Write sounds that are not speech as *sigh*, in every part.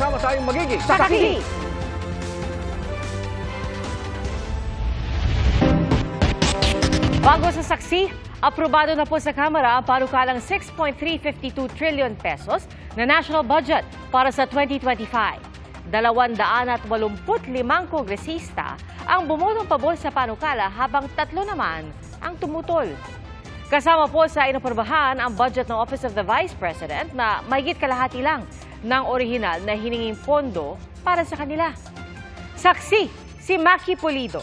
kasama sa aming magiging Saksi! Bago sa saksi, aprobado na po sa Kamara ang panukalang 6.352 trillion pesos na national budget para sa 2025. 285 kongresista ang bumotong pabor sa panukala habang tatlo naman ang tumutol. Kasama po sa inaprobahan ang budget ng Office of the Vice President na mahigit kalahati lang ng orihinal na hininging pondo para sa kanila. Saksi, si Maki Pulido.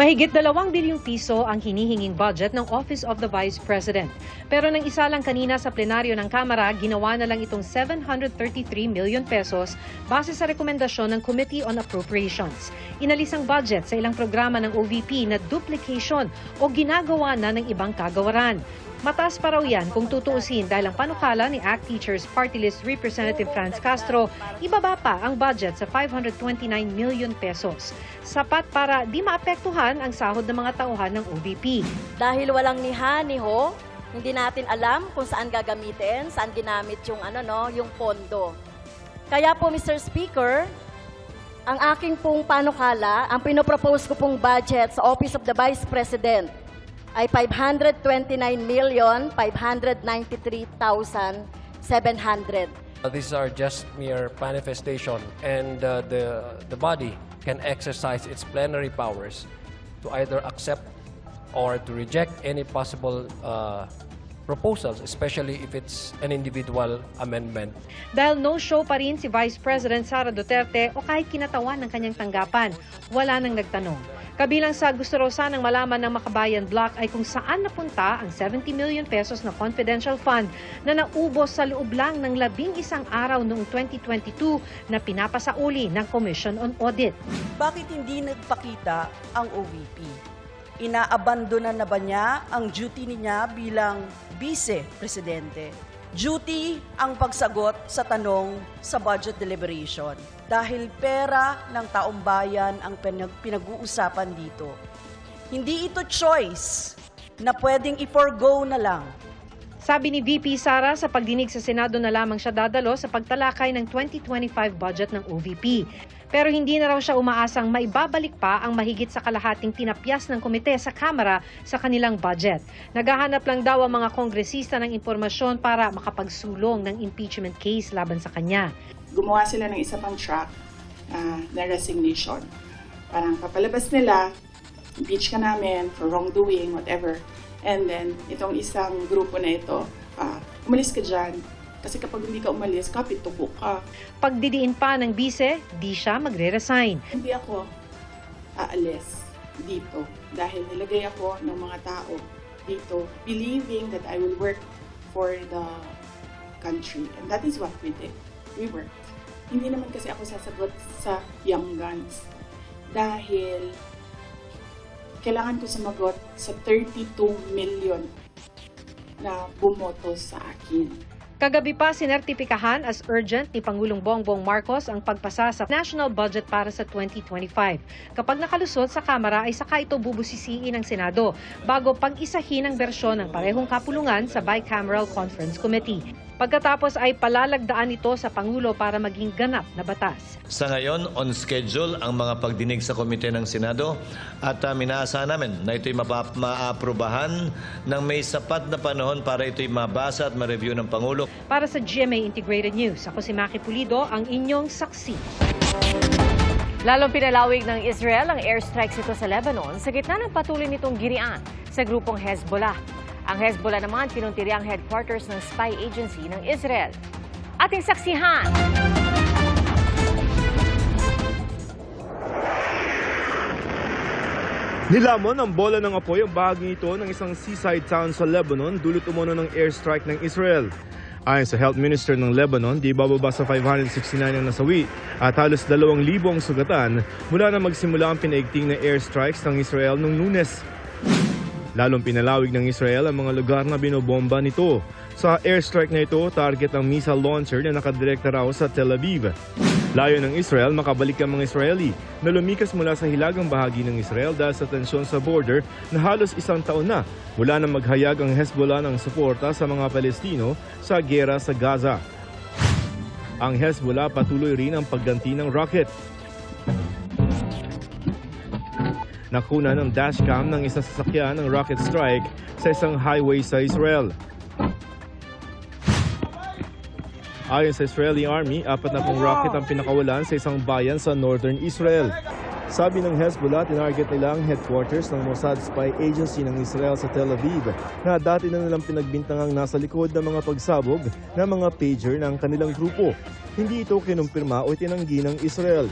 Mahigit dalawang bilyong piso ang hinihinging budget ng Office of the Vice President. Pero nang isa lang kanina sa plenaryo ng Kamara, ginawa na lang itong 733 million pesos base sa rekomendasyon ng Committee on Appropriations. Inalis ang budget sa ilang programa ng OVP na duplication o ginagawa na ng ibang kagawaran. Mataas pa raw yan kung tutuusin dahil ang panukala ni ACT Teachers Party List Representative Franz Castro, ibaba pa ang budget sa 529 million pesos. Sapat para di maapektuhan ang sahod ng mga tauhan ng OVP. Dahil walang niha, ni ho, hindi natin alam kung saan gagamitin, saan ginamit yung ano no, yung pondo. Kaya po Mr. Speaker, ang aking pong panukala, ang pinopropose ko pong budget sa Office of the Vice President ay 529,593,700. Uh, These are just mere manifestation, and uh, the the body can exercise its plenary powers to either accept or to reject any possible uh, proposals, especially if it's an individual amendment. Dahil no-show pa rin si Vice President Sara Duterte o kahit kinatawan ng kanyang tanggapan, wala nang nagtanong. Kabilang sa gusto raw sanang malaman ng Makabayan Block ay kung saan napunta ang 70 million pesos na confidential fund na naubos sa loob lang ng labing isang araw noong 2022 na pinapasauli ng Commission on Audit. Bakit hindi nagpakita ang OVP? Inaabandonan na ba niya ang duty niya bilang vice-presidente? Duty ang pagsagot sa tanong sa budget deliberation. Dahil pera ng taong bayan ang pinag- pinag-uusapan dito. Hindi ito choice na pwedeng i-forgo na lang Sabi ni VP Sara sa pagdinig sa Senado na lamang siya dadalo sa pagtalakay ng 2025 budget ng OVP. Pero hindi na raw siya umaasang maibabalik pa ang mahigit sa kalahating tinapyas ng komite sa Kamara sa kanilang budget. Naghahanap lang daw ang mga kongresista ng impormasyon para makapagsulong ng impeachment case laban sa kanya. gumawa sila ng isa pang track ah, na resignation. Parang papalabas nila, impeach ka namin for wrongdoing, whatever. And then, itong isang grupo na ito, ah, umalis ka dyan. Kasi kapag hindi ka umalis, kapit tuko ka. Pagdidiin pa ng bise, di siya magre-resign. Hindi ako aalis dito dahil nilagay ako ng mga tao dito believing that I will work for the country. And that is what we did. We worked. Hindi naman kasi ako sasagot sa young guns dahil kailangan ko sumagot sa 32 million na bumoto sa akin. Kagabi pa sinertipikahan as urgent ni Pangulong Bongbong Marcos ang pagpasa sa national budget para sa 2025. Kapag nakalusot sa Kamara ay saka ito bubusisiin ng Senado bago pag-isahin ang bersyon ng parehong kapulungan sa Bicameral Conference Committee. Pagkatapos ay palalagdaan ito sa Pangulo para maging ganap na batas. Sa ngayon, on schedule ang mga pagdinig sa komite ng Senado at uh, minaasahan namin na ito'y maaprubahan ng may sapat na panahon para ito'y mabasa at ma-review ng Pangulo. Para sa GMA Integrated News, ako si Maki Pulido, ang inyong saksi. Lalong pinalawig ng Israel ang airstrikes ito sa Lebanon sa gitna ng patuloy nitong girian sa grupong Hezbollah. Ang Hezbollah naman pinuntiri ang headquarters ng spy agency ng Israel. Ating saksihan! Nilamon ang bola ng apoy ang bahagi ito ng isang seaside town sa Lebanon dulot umuno ng airstrike ng Israel. Ayon sa Health Minister ng Lebanon, di bababa sa 569 ang nasawi at halos 2,000 ang sugatan mula na magsimula ang pinaigting na airstrikes ng Israel noong lunes. Lalong pinalawig ng Israel ang mga lugar na binobomba nito. Sa airstrike na ito, target ang missile launcher na nakadirekta raw sa Tel Aviv. Layo ng Israel makabalik ang mga Israeli na lumikas mula sa hilagang bahagi ng Israel dahil sa tensyon sa border na halos isang taon na mula na maghayag ang Hezbollah ng suporta sa mga Palestino sa gera sa Gaza. Ang Hezbollah patuloy rin ang pagganti ng rocket. Nakuna ng dashcam ng isang sasakyan ng rocket strike sa isang highway sa Israel. Ayon sa Israeli Army, apat na pong rocket ang pinakawalan sa isang bayan sa northern Israel. Sabi ng Hezbollah, tinarget nila ang headquarters ng Mossad Spy Agency ng Israel sa Tel Aviv na dati na nilang pinagbintangang nasa likod ng mga pagsabog ng mga pager ng kanilang grupo. Hindi ito kinumpirma o tinanggi ng Israel.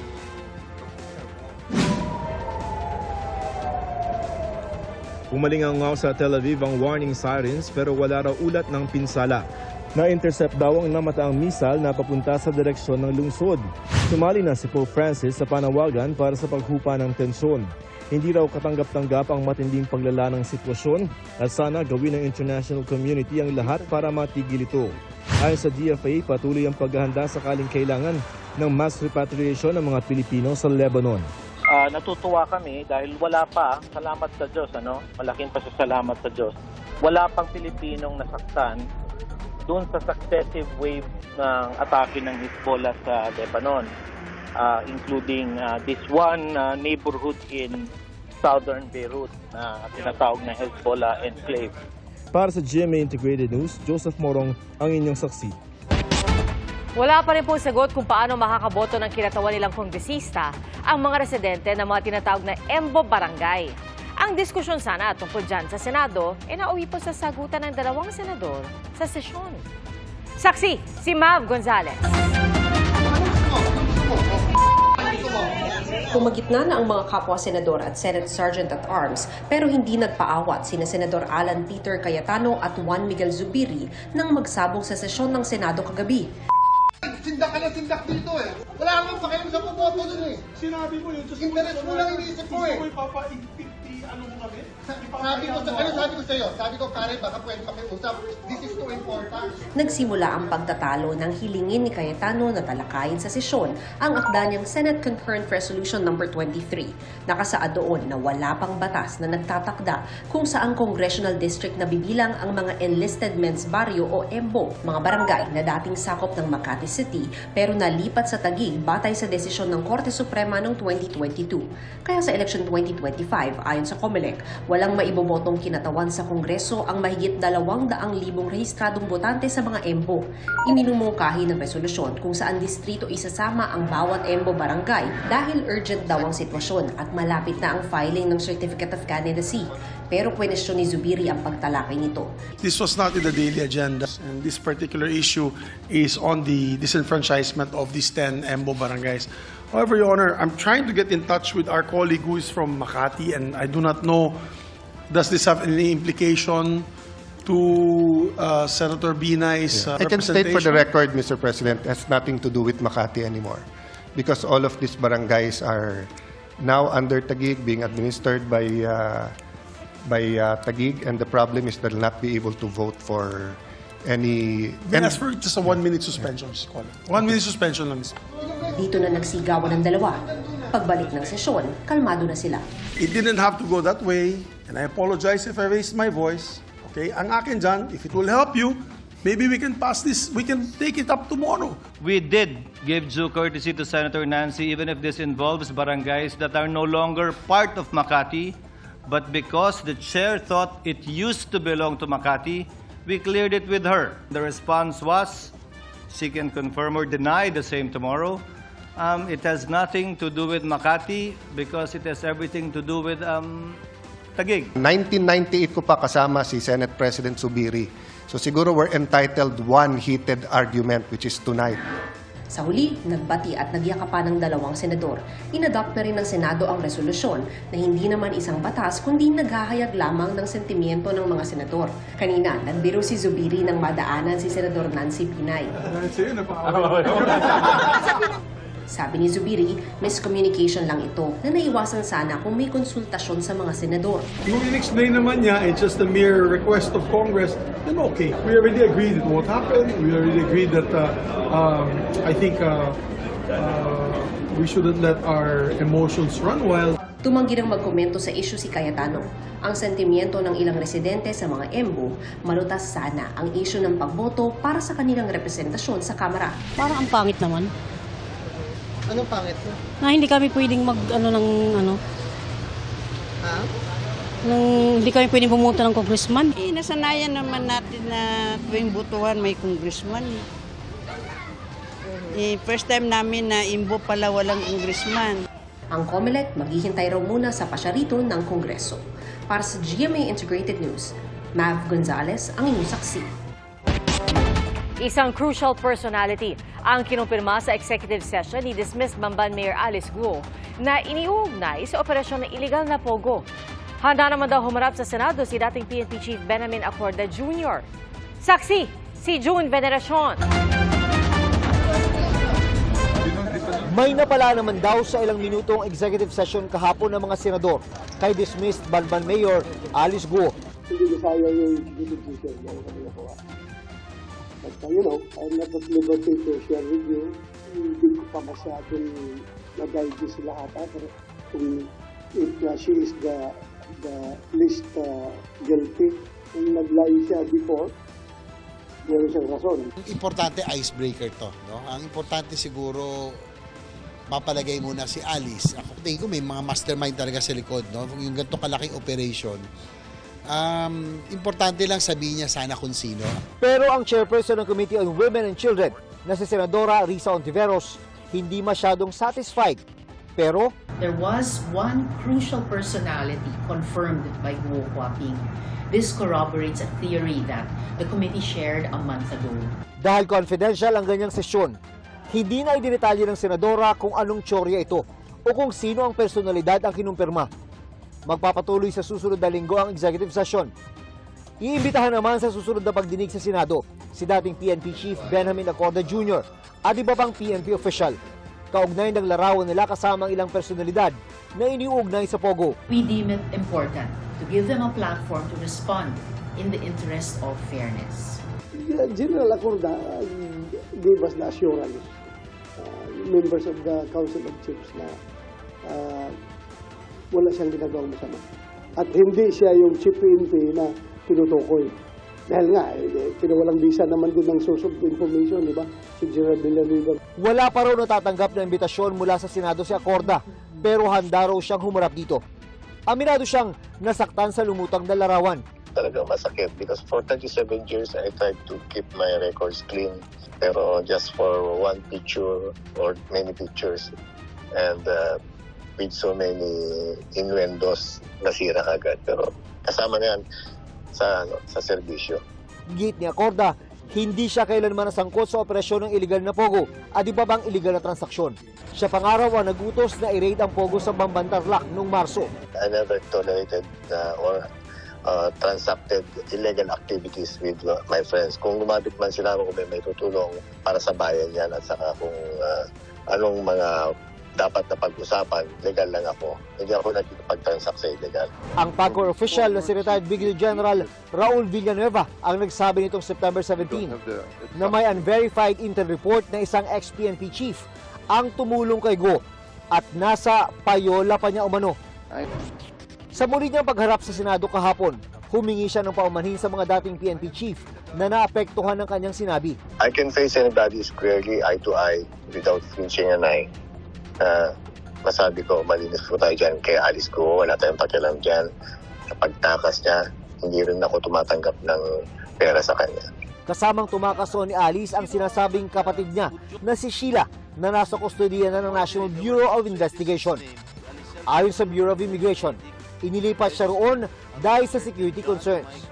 Umalingaw sa Tel Aviv ang warning sirens pero wala raw ulat ng pinsala. Na-intercept daw ang namataang misal na papunta sa direksyon ng lungsod. Sumali na si Pope Francis sa panawagan para sa paghupa ng tensyon. Hindi raw katanggap-tanggap ang matinding paglala ng sitwasyon at sana gawin ng international community ang lahat para matigil ito. Ayon sa DFA, patuloy ang paghahanda sakaling kailangan ng mass repatriation ng mga Pilipino sa Lebanon. Ah, natutuwa kami dahil wala pa, salamat sa Diyos, ano? Malaking pasasalamat sa Diyos. Wala pang Pilipinong nasaktan doon sa successive wave ng atake ng Hezbollah sa Lebanon, Ah, including ah, this one ah, neighborhood in southern Beirut na tinatawag na Hezbollah Enclave. Para sa GMA Integrated News, Joseph Morong ang inyong saksi. Wala pa rin po sagot kung paano makakaboto ng kinatawan nilang kongresista ang mga residente ng mga tinatawag na Embo Barangay. Ang diskusyon sana tungkol dyan sa Senado ay nauwi po sa sagutan ng dalawang senador sa sesyon. Saksi, si Mav Gonzalez. Pumagitna na ang mga kapwa senador at Senate Sergeant at Arms pero hindi nagpaawat sina Senador Alan Peter Cayetano at Juan Miguel Zubiri nang magsabong sa sesyon ng Senado kagabi. Sindak ka na sindak dito eh. Wala akong pakialam sa pumoto dun eh. Sinabi mo yun. Interest mo lang iniisip ko eh. Gusto mo ipapa-50 ano mo kami? Sabi ko, sa, ano sabi ko sa'yo? Sabi ko, Karen, baka pwede pakiusap. This is too important. Nagsimula ang pagtatalo ng hilingin ni Cayetano na talakayin sa sesyon ang akda niyang Senate Concurrent Resolution No. 23. Nakasaad doon na wala pang batas na nagtatakda kung saang congressional district na bibilang ang mga enlisted men's barrio o EMBO, mga barangay na dating sakop ng Makati City pero nalipat sa Taguig batay sa desisyon ng Korte Suprema noong 2022. Kaya sa election 2025, ayon sa COMELEC, walang maibobotong kinatawan sa Kongreso ang mahigit 200,000 rehistradong botante sa mga EMBO. Iminumungkahi ng resolusyon kung saan distrito isasama ang bawat EMBO barangay dahil urgent daw ang sitwasyon at malapit na ang filing ng Certificate of Candidacy. Pero kwenesyon ni Zubiri ang pagtalakay nito. This was not in the daily agenda, and this particular issue is on the disenfranchisement of these 10 EMBO barangays. However, Your Honor, I'm trying to get in touch with our colleague who is from Makati, and I do not know, does this have any implication to uh, Senator Binay's uh, I can state for the record, Mr. President, has nothing to do with Makati anymore. Because all of these barangays are now under Tagig, being administered by, uh, by uh, Tagig, and the problem is they'll not be able to vote for any... I ask for just a one-minute suspension, Mr. Collins? One-minute suspension lang. Dito na nagsigawan ng dalawa. Pagbalik ng sesyon, kalmado na sila. It didn't have to go that way, and I apologize if I raised my voice. Okay, ang akin dyan, if it will help you, maybe we can pass this, we can take it up tomorrow. We did give due courtesy to Senator Nancy, even if this involves barangays that are no longer part of Makati, but because the chair thought it used to belong to Makati, we cleared it with her. The response was, she can confirm or deny the same tomorrow. Um, it has nothing to do with Makati because it has everything to do with um, Tagig. 1998 ko pa kasama si Senate President Subiri. So siguro we're entitled one heated argument, which is tonight. Sa huli, nagbati at nagyakapan ng dalawang senador. Inadopt na rin ng Senado ang resolusyon na hindi naman isang batas kundi naghahayag lamang ng sentimiento ng mga senador. Kanina, nagbiro si Zubiri ng madaanan si Senador Nancy Pinay. *laughs* Sabi ni Zubiri, miscommunication lang ito na naiwasan sana kung may konsultasyon sa mga senador. Yung in-explain naman niya, it's just a mere request of Congress, then okay. We already agreed it won't happen. We already agreed that, uh, um, I think, uh, Uh, we shouldn't let our emotions run wild. Tumanggi ng magkomento sa issue si Cayetano. Ang sentimiento ng ilang residente sa mga embo, malutas sana ang issue ng pagboto para sa kanilang representasyon sa Kamara. Parang ang pangit naman. Anong pangit mo? Na hindi kami pwedeng mag, ano, ng, ano, Ha? ng, hindi kami pwedeng pumunta ng congressman. Eh, nasanayan naman natin na tuwing butuhan may congressman. eh. Eh, first time namin na imbo pala walang congressman. Ang COMELEC maghihintay raw muna sa pasyarito ng Kongreso. Para sa GMA Integrated News, Mav Gonzalez ang inyong saksi. Isang crucial personality ang kinumpirma sa executive session ni dismissed Bamban Mayor Alice Guo na iniuugnay sa operasyon ng illegal na pogo. Handa naman daw humarap sa Senado si dating PNP Chief Benjamin Acorda Jr. Saksi, si June Veneracion. May napala naman daw sa ilang minutong executive session kahapon ng mga senador kay dismissed Banban Mayor Alice Guo. hindi ko sayang yung decision na kami nagawa. But you know, I'm not at liberty to share with you. Hindi ko pa masyadong na-digest lahat. ah, Pero kung if uh, she is the the least uh, guilty, kung nag-lie siya before, meron siyang rason. Importante icebreaker to. No? Ang importante siguro mapalagay muna si Alice. Ako tingin ko may mga mastermind talaga sa likod. No? Yung ganito kalaking operation. Um, importante lang sabihin niya sana kung sino. Pero ang chairperson ng Committee on Women and Children na si Senadora Risa Ontiveros hindi masyadong satisfied. Pero There was one crucial personality confirmed by Guo Huaping. This corroborates a theory that the committee shared a month ago. dahil confidential ang ganyang sesyon, hindi na idinetalye ng senadora kung anong tsorya ito o kung sino ang personalidad ang kinumpirma. Magpapatuloy sa susunod na linggo ang executive session. Iimbitahan naman sa susunod na pagdinig sa Senado si dating PNP Chief Benjamin Acorda Jr. at iba pang PNP official. Kaugnay ng larawan nila kasama ang ilang personalidad na iniuugnay sa Pogo. We deem it important to give them a platform to respond in the interest of fairness. General Acorda uh, gave us the assurance, uh, members of the Council of Chiefs, na uh, wala siyang ginagawang masama. At hindi siya yung chief PNP na tinutukoy. Dahil nga, eh, pinawalang bisa naman din ng source of information, di ba? Si General Villanueva. Wala pa raw natatanggap na imbitasyon mula sa Senado si Acorda, pero handa raw siyang humarap dito. Aminado siyang nasaktan sa lumutang na larawan. talagang masakit because for 37 years I tried to keep my records clean pero just for one picture or many pictures and uh, with so many innuendos nasira agad pero kasama na yan sa ano, sa serbisyo. Git ni Acorda, hindi siya kailanman nasangkot sa operasyon ng iligal na Pogo at iba bang iligal na transaksyon. Siya pangaraw ang nagutos na i-raid ang Pogo sa Bambantarlak noong Marso. I never tolerated uh, or uh, transacted illegal activities with uh, my friends. Kung lumapit man sila kung may, may tutulong para sa bayan yan at saka kung uh, anong mga dapat na pag-usapan, legal lang ako. Hindi ako nagkikipag-transact sa illegal. Ang PAGCOR official na si retired Brigadier General Raul Villanueva ang nagsabi nitong September 17 na may unverified intel report na isang ex-PNP chief ang tumulong kay Go at nasa payola pa niya umano. Sa muli niyang pagharap sa Senado kahapon, humingi siya ng paumanhin sa mga dating PNP chief na naapektuhan ng kanyang sinabi. I can face anybody squarely, eye to eye, without flinching an eye. Uh, masabi ko, malinis po tayo dyan kay Alice ko, wala tayong pakialam dyan. Pagtakas niya, hindi rin ako tumatanggap ng pera sa kanya. Kasamang tumakaso ni Alice ang sinasabing kapatid niya na si Sheila na nasa kustodiya na ng National Bureau of Investigation. Ayon sa Bureau of Immigration, inilipat siya roon dahil sa security concerns.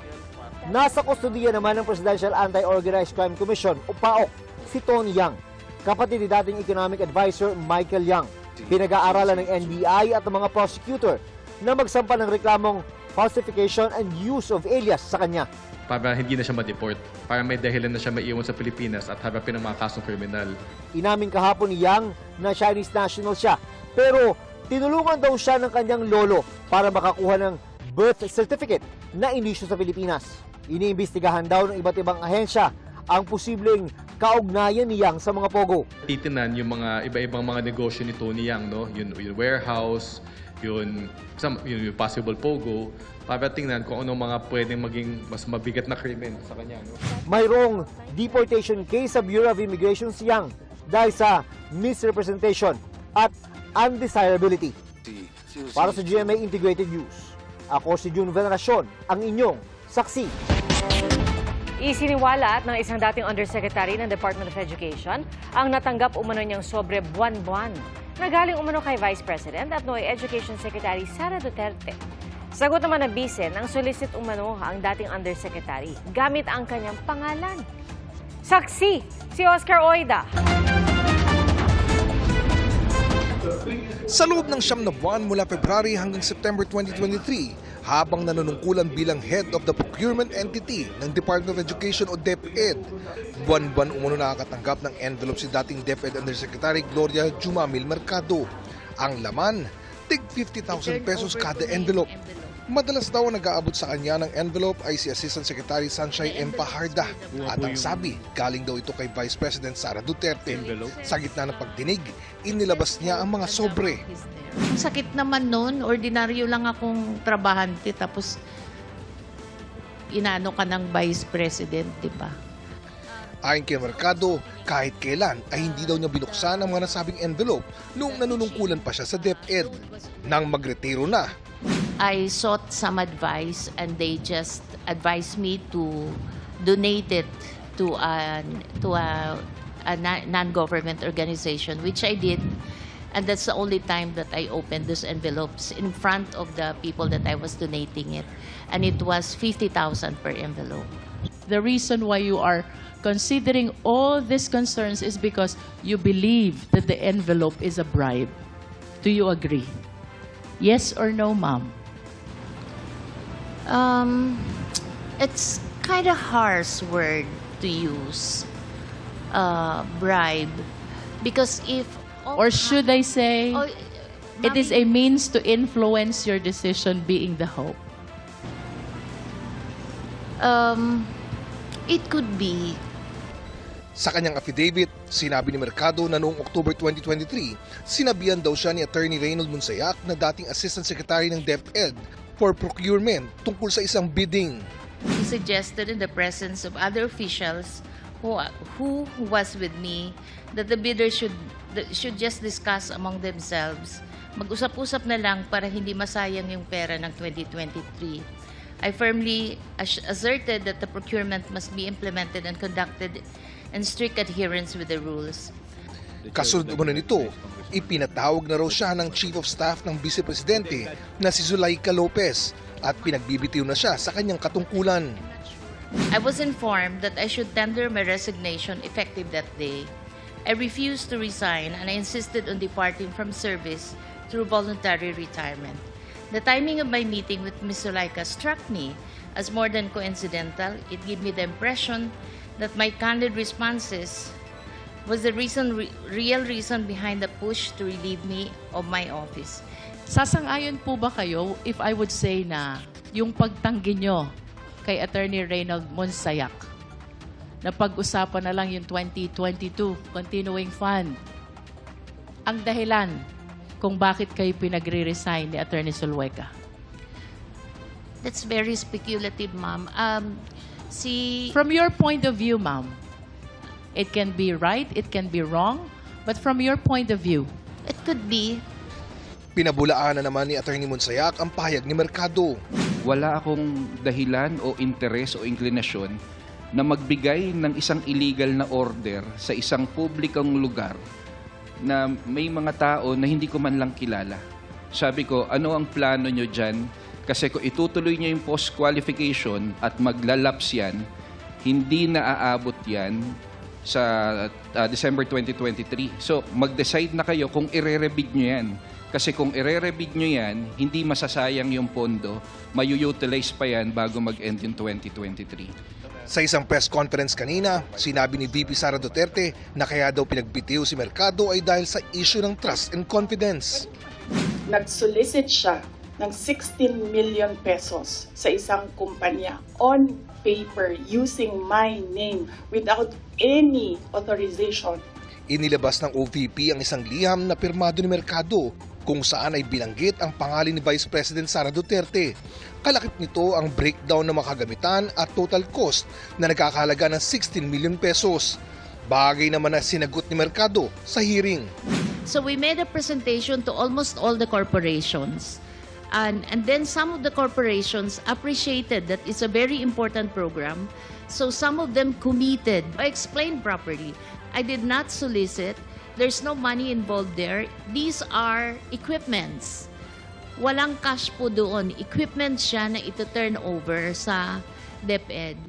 Nasa kustodiya naman ng Presidential Anti-Organized Crime Commission o PAOK si Tony Yang, kapatid ni dating Economic Advisor Michael Yang. Pinag-aaralan ng NBI at ng mga prosecutor na magsampa ng reklamong falsification and use of alias sa kanya. para hindi na siya ma-deport, para may dahilan na siya maiwan sa Pilipinas at harapin ang mga kasong kriminal. Inamin kahapon ni Yang na Chinese national siya, pero tinulungan daw siya ng kanyang lolo para makakuha ng birth certificate na inisyu sa Pilipinas. Iniimbestigahan daw ng iba't ibang ahensya ang posibleng kaugnayan ni Yang sa mga pogo. Titinan yung mga iba-ibang mga negosyo ni Tony Yang, no? Yung, yung warehouse, yun, some, yun, yung possible pogo, para tingnan kung anong mga pwedeng maging mas mabigat na krimen sa kanya. No? Mayroong deportation case sa Bureau of Immigration si Yang dahil sa misrepresentation at undesirability. Para sa GMA Integrated News, ako si June Veneracion, ang inyong saksi. Isiniwalat ng isang dating Undersecretary ng Department of Education ang natanggap umano niyang sobre buwan-buwan na galing umano kay Vice President at Noy Education Secretary Sara Duterte. Sagot naman ng bise ng solicit umano ang dating Undersecretary gamit ang kanyang pangalan. Saksi, si Oscar Oida. Sa loob ng siyam na buwan mula February hanggang September 2023, habang nanunungkulan bilang head of the procurement entity ng Department of Education o DepEd, buwan-buwan umuno nakakatanggap ng envelope si dating DepEd Undersecretary Gloria Jumamil Mercado. Ang laman, tig 50,000 pesos kada envelope. Madalas daw nag-aabot sa kanya ng envelope ay si Assistant Secretary Sunshine M. Paharda. At ang sabi, galing daw ito kay Vice President Sara Duterte. Sa gitna ng pagdinig, inilabas niya ang mga sobre. Ang sakit naman nun, ordinaryo lang akong trabahante tapos inano ka ng vice president, di ba? Ayon kay Mercado, kahit kailan ay hindi daw niya binuksan ang mga nasabing envelope noong nanunungkulan pa siya sa DepEd. Nang magretiro na, I sought some advice and they just advised me to donate it to a, to a, a non-government organization, which I did. And that's the only time that I opened those envelopes in front of the people that I was donating it. And it was 50,000 per envelope. The reason why you are considering all these concerns is because you believe that the envelope is a bribe. Do you agree? Yes or no, ma'am? Um, it's kind of harsh word to use, uh, bribe, because if Or should I say, Oh, it is a means to influence your decision being the hope? um, it could be. Sa kanyang affidavit, sinabi ni Mercado na noong October 2023, sinabihan daw siya ni Attorney Reynold Monsayak na dating Assistant Secretary ng DepEd for procurement tungkol sa isang bidding. he suggested in the presence of other officials who who was with me that the bidder should should just discuss among themselves. Mag-usap-usap na lang para hindi masayang yung pera ng 2023. I firmly as- asserted that the procurement must be implemented and conducted in strict adherence with the rules. Kasunod umano nito, ipinatawag na raw siya ng Chief of Staff ng Vice Presidente na si Zulaika Lopez at pinagbibitiw na siya sa kanyang katungkulan. I was informed that I should tender my resignation effective that day. I refused to resign and I insisted on departing from service through voluntary retirement. The timing of my meeting with Ms. Zuleika struck me as more than coincidental. It gave me the impression that my candid responses was the reason, re- real reason behind the push to relieve me of my office. Sasang-ayon po ba kayo if I would say na yung pagtanggi nyo kay Attorney Reynold Monsayak na pag-usapan na lang yung 2022 Continuing Fund ang dahilan kung bakit kayo pinagre-resign ni Attorney Sulweka? That's very speculative, ma'am. Um, si... From your point of view, ma'am, it can be right, it can be wrong, but from your point of view, It could be. Pinabulaan na naman ni Attorney Monsayak ang pahayag ni Mercado. wala akong dahilan o interes o inklinasyon na magbigay ng isang illegal na order sa isang publikong lugar na may mga tao na hindi ko man lang kilala. Sabi ko, ano ang plano nyo dyan? Kasi kung itutuloy nyo yung post-qualification at maglalaps yan, hindi na aabot yan sa uh, December 2023. So, mag-decide na kayo kung ire-rebid nyo yan. Kasi kung ire-rebid nyo yan, hindi masasayang yung pondo, mayu-utilize pa yan bago mag-end yung 2023. Sa isang press conference kanina, sinabi ni VP Sara Duterte na kaya daw pinagbitiw si Mercado ay dahil sa issue ng trust and confidence. nag-solicit siya ng 16 million pesos sa isang kumpanya on paper using my name without any authorization. Inilabas ng OVP ang isang liham na pirmado ni Mercado kung saan ay binanggit ang pangalan ni Vice President Sara Duterte. Kalakip nito ang breakdown ng makagamitan at total cost na nagkakahalaga ng 16 million pesos. Bagay naman na sinagot ni Mercado sa hearing. So we made a presentation to almost all the corporations. And, and then some of the corporations appreciated that it's a very important program. So some of them committed. I explained properly. I did not solicit. There's no money involved there. These are equipments. Walang cash po doon. Equipment siya na ito turn over sa DepEd.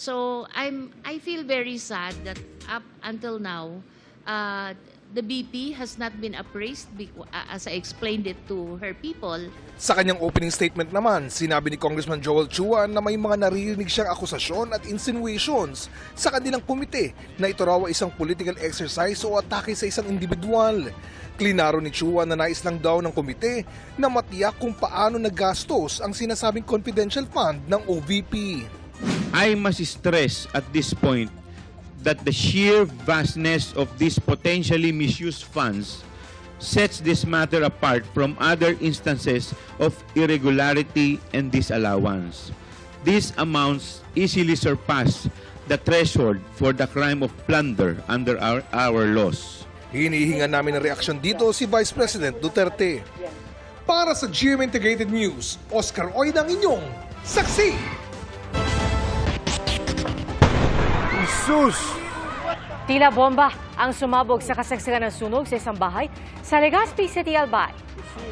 So I'm I feel very sad that up until now, uh, the BP has not been appraised uh, as I explained it to her people. Sa kanyang opening statement naman, sinabi ni Congressman Joel Chua na may mga naririnig siyang akusasyon at insinuations sa kanilang komite na ito raw ay isang political exercise o atake sa isang individual. Klinaro ni Chua na nais lang daw ng komite na matiyak kung paano nagastos ang sinasabing confidential fund ng OVP. I must stress at this point that the sheer vastness of these potentially misused funds sets this matter apart from other instances of irregularity and disallowance. These amounts easily surpass the threshold for the crime of plunder under our, our laws. Hinihinga namin ng reaksyon dito si Vice President Duterte. Para sa GM Integrated News, Oscar Oy ang inyong saksi. Sus! Tila bomba ang sumabog sa kasagsagan ng sunog sa isang bahay sa Legazpi City, Albay.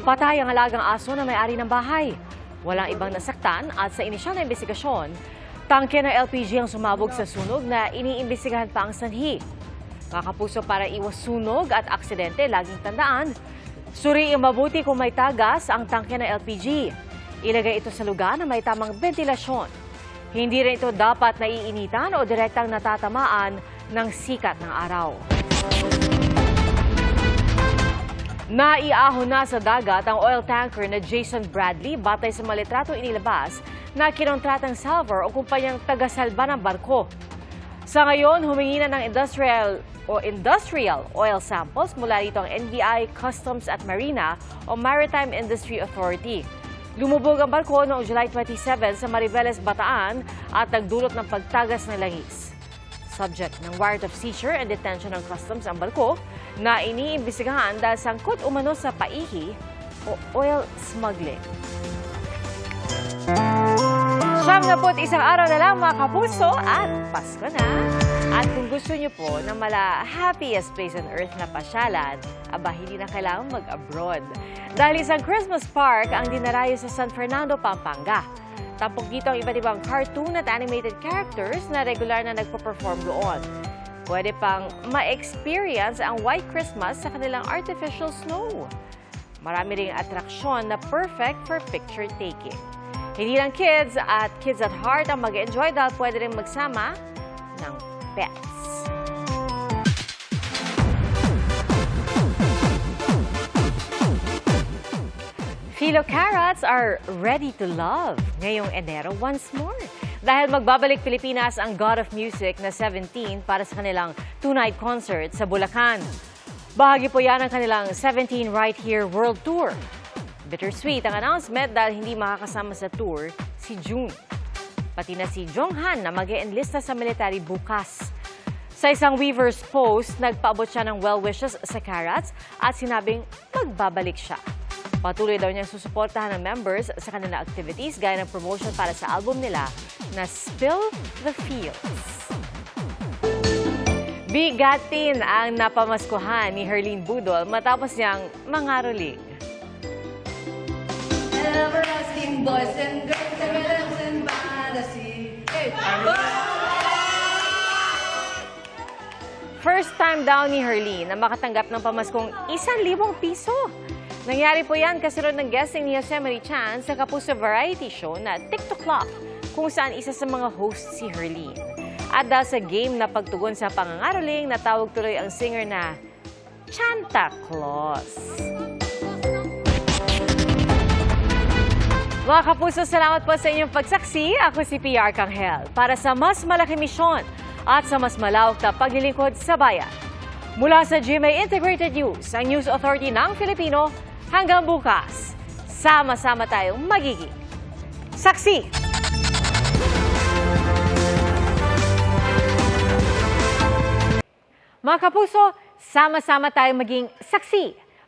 Patay ang alagang aso na may-ari ng bahay. Walang ibang nasaktan at sa inisyal na investigasyon, tangke ng LPG ang sumabog sa sunog na iniimbestigahan pa ang sanhi. Kakapuso para iwas sunog at aksidente, laging tandaan, suriing mabuti kung may tagas ang tangke ng LPG. Ilagay ito sa lugar na may tamang ventilasyon. Hindi rin ito dapat naiinitan o direktang natatamaan ng sikat ng araw. Naiahon na sa dagat ang oil tanker na Jason Bradley batay sa malitrato inilabas na kinontratang salver o kumpanyang tagasalba ng barko. Sa ngayon, humingi na ng industrial o industrial oil samples mula rito ang NBI Customs at Marina o Maritime Industry Authority. Lumubog ang barko noong July 27 sa Mariveles, Bataan at nagdulot ng pagtagas ng langis. Subject ng warrant of seizure and detention ng customs ang barko na iniimbestigahan dahil sangkot umano sa paihi o oil smuggling. Siyam na isang araw na lang mga kapuso at Pasko na. At kung gusto niyo po na mala happiest place on earth na pasyalan, aba hindi na kailangan mag-abroad. Dahil isang Christmas park ang dinarayo sa San Fernando, Pampanga. Tampok dito ang iba't ibang cartoon at animated characters na regular na nagpo-perform doon. Pwede pang ma-experience ang White Christmas sa kanilang artificial snow. Marami ring atraksyon na perfect for picture taking. Hindi lang kids at kids at heart ang mag-enjoy dahil pwede rin magsama ng pets. Philo carrots are ready to love ngayong Enero once more. Dahil magbabalik Pilipinas ang God of Music na 17 para sa kanilang two-night concert sa Bulacan. Bahagi po yan ng kanilang 17 Right Here World Tour. Bittersweet ang announcement dahil hindi makakasama sa tour si June. Pati na si Jonghan na mag enlista sa military bukas. Sa isang Weaver's post, nagpaabot siya ng well wishes sa Carrots at sinabing magbabalik siya. Patuloy daw niyang susuportahan ng members sa kanilang activities gaya ng promotion para sa album nila na Spill the Feels. Bigatin ang napamaskuhan ni Herlene Budol matapos niyang mangaroling. Everlasting boys and girls, First time daw ni Herlene na makatanggap ng pamaskong 1,000 piso. Nangyari po yan kasunod ng guesting ni Yosemite Chan sa Kapuso Variety Show na TikTok Clock kung saan isa sa mga hosts si Herlene. At dahil sa game na pagtugon sa pangangaroling, natawag tuloy ang singer na Chanta Claus. Mga kapuso, salamat po sa inyong pagsaksi. Ako si PR Kanghel para sa mas malaki misyon at sa mas malawak na paglilingkod sa bayan. Mula sa GMA Integrated News, ang News Authority ng Filipino, hanggang bukas, sama-sama tayong magiging saksi. Mga kapuso, sama-sama tayong maging saksi.